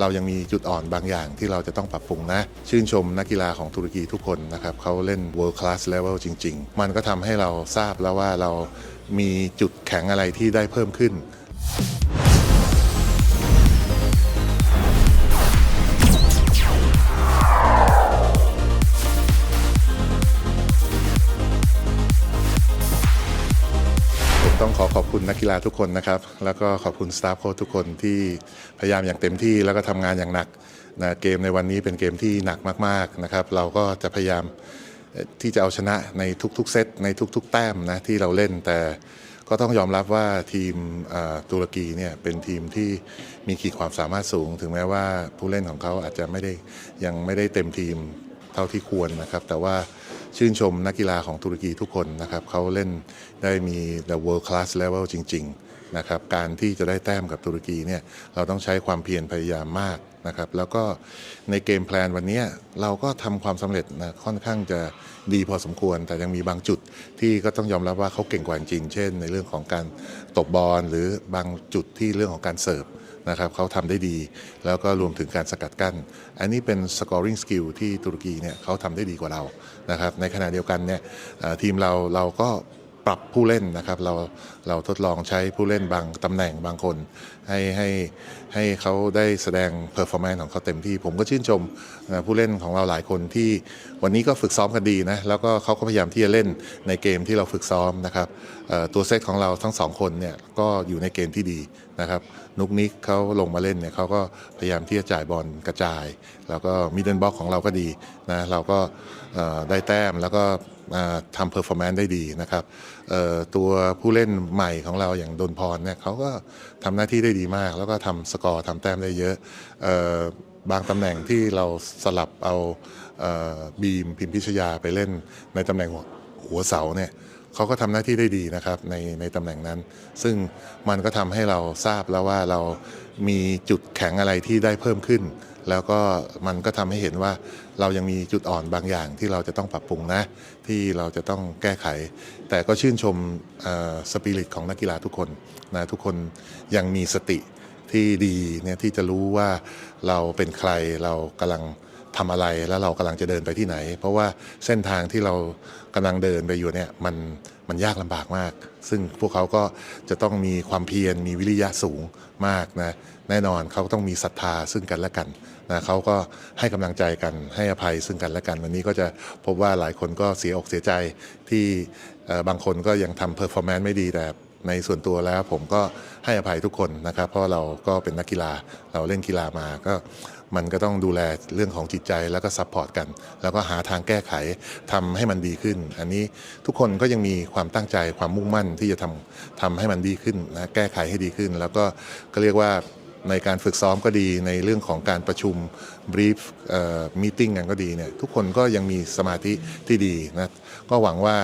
เรายังมีจุดอ่อนบางอย่างที่เราจะต้องปรับปรุงนะ ชื่นชมนักกีฬาของตุรกีทุกคนนะครับเขาเล่น world class level จริง ๆ มันก็ทำให้เราทราบแล้วว่าเรามีจุดแข็งอะไรที่ได้เพิ่มขึ้น ต้องขอขอบคุณนักกีฬาทุกคนนะครับ แล้วก็ขอบคุณสตาฟโค้ชทุกคนที่พยายามอย่างเต็มที่แล้วก็ทำงานอย่างหนักนะเกมในวันนี้เป็นเกมที่หนักมากๆนะครับ เราก็จะพยายามที่จะเอาชนะในทุกๆเซตในทุก ๆ แต้มนะที่เราเล่นแต่ก็ต้องยอมรับว่าทีมตุรกีเนี่ยเป็นทีมที่มีขีดความสามารถสูง ถึงแม้ว่าผู้เล่นของเขาอาจจะไม่ได้ยังไม่ได้เต็มทีมเท่าที่ควรนะครับ แต่ว่า ชื่นชมนักกีฬาของตุรกีทุกคนนะครับเขาเล่นได้มี the world class level จริง ๆ นะครับ การที่จะได้แต้มกับตุรกีเนี่ยเราต้องใช้ความเพียรพยายามมากนะครับ แล้วก็ในเกมแพลนวันนี้เราก็ทำความสำเร็จนะค่อนข้างจะดีพอสมควร แต่ยังมีบางจุดที่ก็ต้องยอมรับว่าเขาเก่งกว่าจริง เช่น ในเรื่องของการตบบอลหรือบางจุดที่เรื่องของการเสิร์ฟ นะครับเขาทำได้ดี แล้วก็รวมถึงการสกัดกั้น อันนี้เป็น scoring skill ที่ตุรกีเนี่ยเขาทำได้ดีกว่าเรานะครับในขณะเดียวกันเนี่ยทีมเราเราก็ปรับผู้เล่นนะครับเราเราทดลองใช้ผู้เล่นบางตำแหน่งบางคน ให้ให้ให้เขาได้แสดง performance ของเขาเต็มที่ ผมก็ชื่นชมผู้เล่นของเราหลายคนที่วันนี้ก็ฝึกซ้อมกันดีนะแล้วก็เขาก็พยายามที่จะเล่นในเกมที่เราฝึกซ้อมนะครับตัวเซตของเราทั้งสองคนเนี่ยก็อยู่ในเกณฑ์ที่ดีนะครับนุกนิกเขาลงมาเล่นเนี่ยเขาก็พยายามที่จะจ่ายบอลกระจาย แล้วก็มิดเดิลบ็อกของเราก็ดีนะเราก็ได้แต้มแล้วก็ทำเพอร์ฟอร์แมนซ์ได้ดีนะครับตัวผู้เล่นใหม่ของเราอย่างดนพรเนี่ยเขาก็ทำหน้าที่ได้ดีมาก แล้วก็ทำสกอร์ทำแต้มได้เยอะบางตำแหน่งที่เราสลับเอาบีมพิมพิชยาไปเล่นในตำแหน่งหัวเสาเนี่ย เขาก็ทำหน้าที่ได้ดีนะครับในในตำแหน่งนั้น ซึ่งมันก็ทำให้เราทราบแล้วว่าเรามีจุดแข็งอะไรที่ได้เพิ่มขึ้น แล้วก็มันก็ทำให้เห็นว่าเรายังมีจุดอ่อนบางอย่างที่เราจะต้องปรับปรุงนะ ที่เราจะต้องแก้ไข แต่ก็ชื่นชมสปิริตของนักกีฬาทุกคนนะทุกคนยังมีสติที่ดีเนี่ยที่จะรู้ว่าเราเป็นใครเรากำลัง ทำอะไรแล้วเรากำลังจะเดินไปที่ไหน เพราะว่าเส้นทางที่เรากำลังเดินไปอยู่เนี่ยมันมันยากลำบากมาก ซึ่งพวกเขาก็จะต้องมีความเพียรมีวิริยะสูงมากนะแน่นอนเขาต้องมีศรัทธาซึ่งกันและกันนะเขาก็ให้กำลังใจกันให้อภัยซึ่งกันและกัน วันนี้ก็จะพบว่าหลายคนก็เสียอกเสียใจที่บางคนก็ยังทำเพอร์ฟอร์แมนซ์ไม่ดีแต่ ในส่วนตัวแล้วผมก็ให้อภัยทุกคนนะครับ เพราะเราก็เป็นนักกีฬาเราเล่นกีฬามาก็มันก็ต้องดูแลเรื่องของจิตใจแล้วก็ซัพพอร์ตกัน แล้วก็หาทางแก้ไขทำให้มันดีขึ้น อันนี้ทุกคนก็ยังมีความตั้งใจความมุ่งมั่นที่จะทำทำให้มันดีขึ้นนะแก้ไขให้ดีขึ้น แล้วก็ก็เรียกว่า ในการฝึกซ้อมก็ดีในเรื่องของการประชุม brief เอ่อ meeting กันก็ดีเนี่ยทุกคนก็ยังมีสมาธิที่ดีนะก็หวังว่า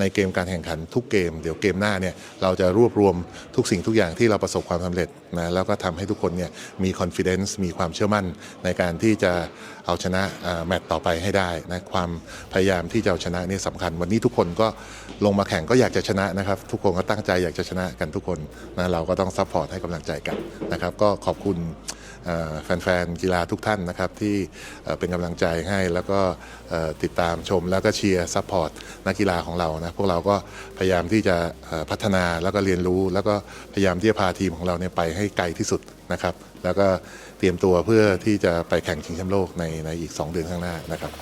ในเกมการแข่งขันทุกเกม เดี๋ยวเกมหน้าเนี่ยเราจะรวบรวมทุกสิ่งทุกอย่างที่เราประสบความสำเร็จนะแล้วก็ทำให้ทุกคนเนี่ยมี confidence มีความเชื่อมั่นในการที่จะเอาชนะแมตต์ต่อไปให้ได้นะความพยายามที่จะเอาชนะนี่สำคัญ วันนี้ทุกคนก็ลงมาแข่งก็อยากจะชนะนะครับ ทุกคนก็ตั้งใจอยากจะชนะกันทุกคนนะเราก็ต้องซัพพอร์ตให้กำลังใจกันนะครับก็ขอบคุณแฟนๆกีฬาทุกท่านนะครับที่เป็นกำลังใจให้แล้วก็ติดตามชมแล้วก็เชียร์ซัพพอร์ตนักกีฬาของเรานะพวกเราก็พยายามที่จะพัฒนาแล้วก็เรียนรู้ แล้วก็พยายามที่จะพาทีมของเราเนี่ยไปให้ไกลที่สุดนะครับ แล้วก็เตรียมตัวเพื่อที่จะไปแข่งชิงแชมป์โลกในในอีก 2 เดือนข้างหน้านะครับ